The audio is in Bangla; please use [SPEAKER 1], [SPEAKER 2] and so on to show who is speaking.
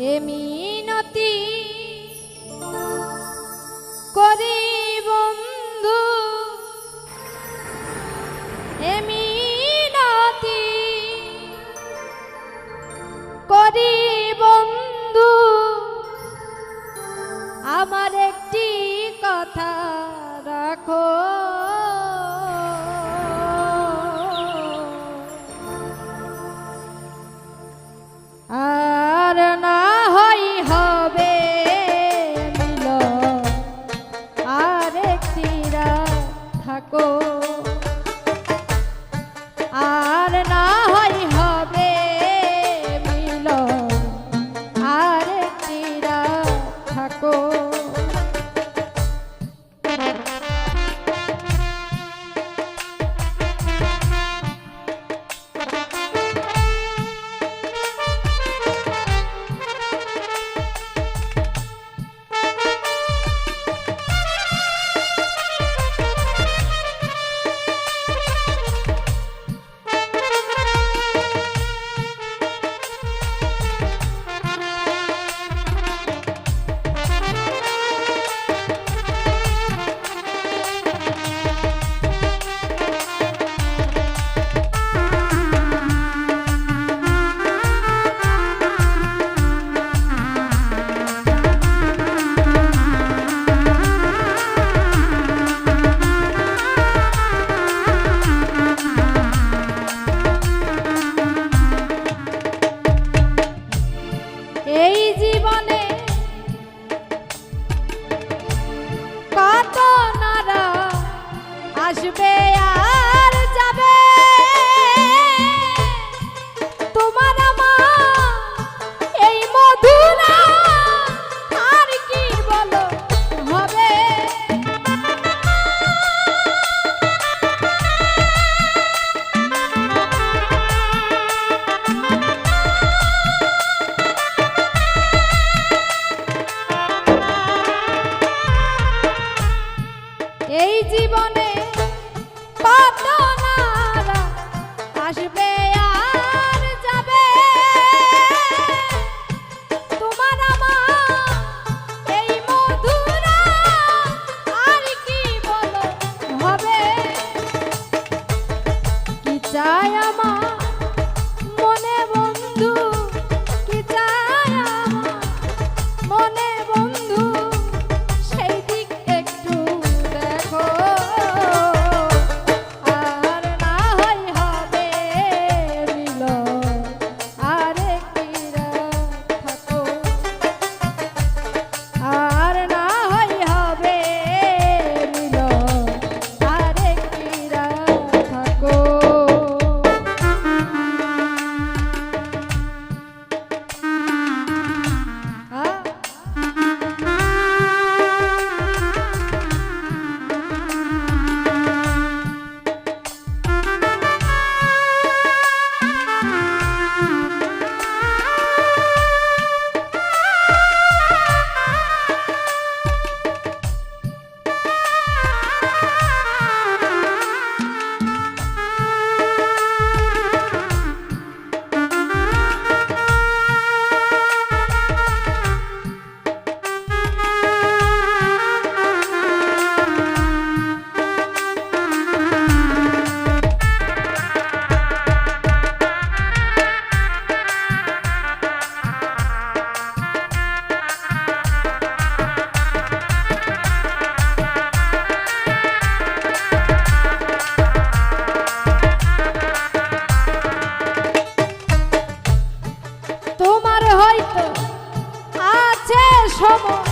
[SPEAKER 1] হে মিনতি করি বন্ধু। হে করি বন্ধু। আমার একটি কথা রাখো। এই জীবনে পাতা পাত আসবে Come on.